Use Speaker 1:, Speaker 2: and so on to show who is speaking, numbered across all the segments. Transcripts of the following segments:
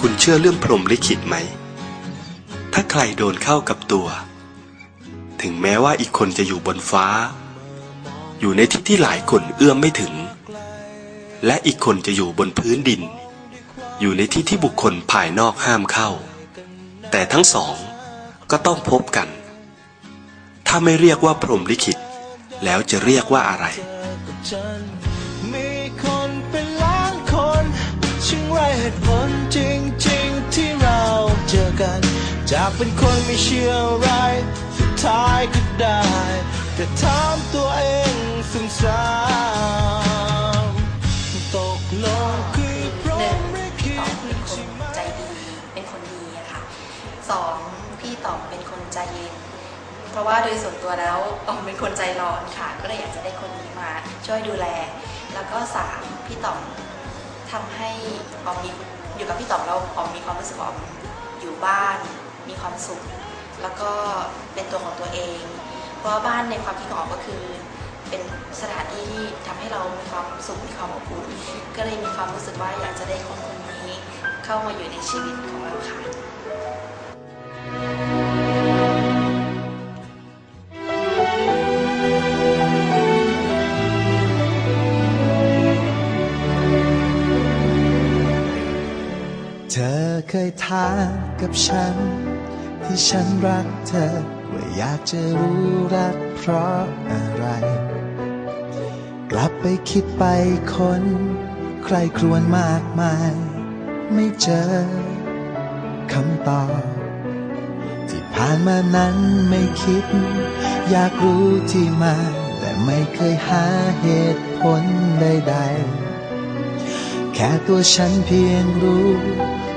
Speaker 1: คุณเชื่อเรื่องพรหมลิขิตไหม ถ้าใครโดนเข้ากับตัว ถึงแม้ว่าอีกคนจะอยู่บนฟ้า อยู่ในที่ที่หลายคนเอื้อมไม่ถึง และอีกคนจะอยู่บนพื้นดิน อยู่ในที่ที่บุคคลภายนอกห้ามเข้า แต่ทั้งสองก็ต้องพบกัน ถ้าไม่เรียกว่าพรหมลิขิต แล้วจะเรียกว่าอะไร
Speaker 2: ช่างไรเหตุผลจริงๆที่เราเจอกัน จากเป็นคนไม่เชื่ออะไร สุดท้ายก็ได้ แต่ถามตัวเองซ้ำตกลงคือเพร
Speaker 3: หนึ่
Speaker 2: ห
Speaker 3: ง
Speaker 2: มลิ
Speaker 3: พี่
Speaker 2: ขิ
Speaker 3: ต๋อ
Speaker 2: ต
Speaker 3: มเป็นคนใจดีเป็นคนดีอะค่ะสองพี่ต๋อมเป็นคนใจเย็นเพราะว่าโดยส่วนตัวแล้วตอมเป็นคนใจร้อนค่ะ ก็เลยอยากจะได้คนนี้มาช่วยดูแล แล้วก็สามพี่ต๋อม ทำให้ออมมีอยู่กับพี่ต๋อมแล้วออมมีความรู้สึกว่าออมอยู่บ้าน มีความสุข แล้วก็เป็นตัวของตัวเอง เพราะว่าบ้านในความคิดของออมก็คือ เป็นสถานที่ที่ทำให้เรามีความสุขมีความอบอุ่นก็เลยมีความรู้สึกว่าอยากจะได้คนคนนี้เข้ามาอยู่ในชีวิตของเราค่ะ
Speaker 2: เคยถามกับฉัน ที่ฉันรักเธอ ว่าอยากจะรู้รักเพราะอะไร กลับไปคิดไปคน ใครครวญมากมาย ไม่เจอคำตอบที่ผ่านมานั้นไม่คิด อยากรู้ที่มา แต่ไม่เคยหาเหตุผลใดๆ แค่ตัวฉันเพียงรู้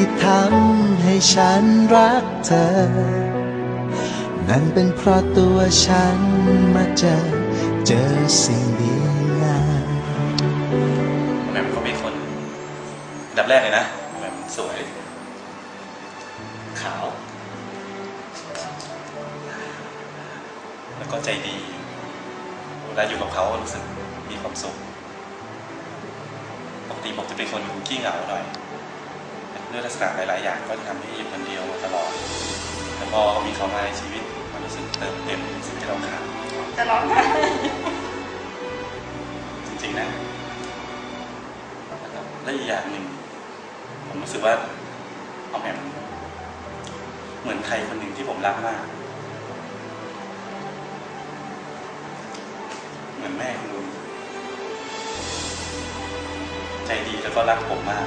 Speaker 2: ที่ทำให้ฉันรักเธอ นั่นเป็นเพราะตัวฉันมาเจอเจอสิ่งดีงาม
Speaker 4: แหม่มเขาเป็นคนอันดับแรกเลยนะแหม่มสวย ขาว แล้วก็ใจดีเวลาอยู่กับเขารู้สึกมีความสุขปกติผมจะเป็นคนขี้เหงาหน่อย ด้วยลักษณะหลาย ๆ อย่างก็จะทำให้อยู่คนเดียวมาตลอดแต่พอมีเขามาในชีวิตมันรู้สึกเติมเต็มสิ่งที่เราขาด
Speaker 3: จะร้องไห้
Speaker 4: จริง ๆ นะนะครับและอีกอย่างหนึ่งผมรู้สึกว่าเอาแหม่มเหมือนใครคนหนึ่งที่ผมรักมาก เหมือนแม่คุณลุงใจดีแล้วก็รักผมมาก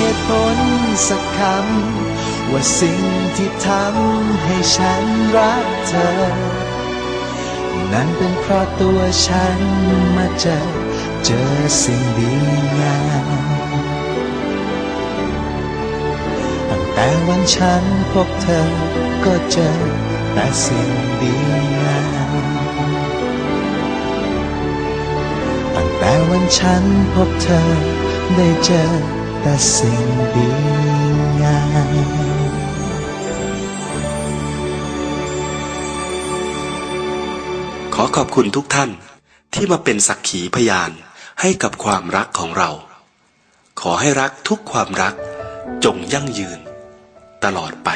Speaker 2: เหตุผลสักคำ ว่าสิ่งที่ทำให้ฉันรักเธอ นั่นเป็นเพราะตัวฉันมาเจอ เจอสิ่งดีงามตั้งแต่วันฉันพบเธอก็เจอแต่สิ่งดีงามตั้งแต่วันฉันพบเธอได้เจอ แต่สิ่งดีงาม
Speaker 1: ขอขอบคุณทุกท่านที่มาเป็นสักขีพยานให้กับความรักของเรา ขอให้รักทุกความรักจงยั่งยืนตลอดไป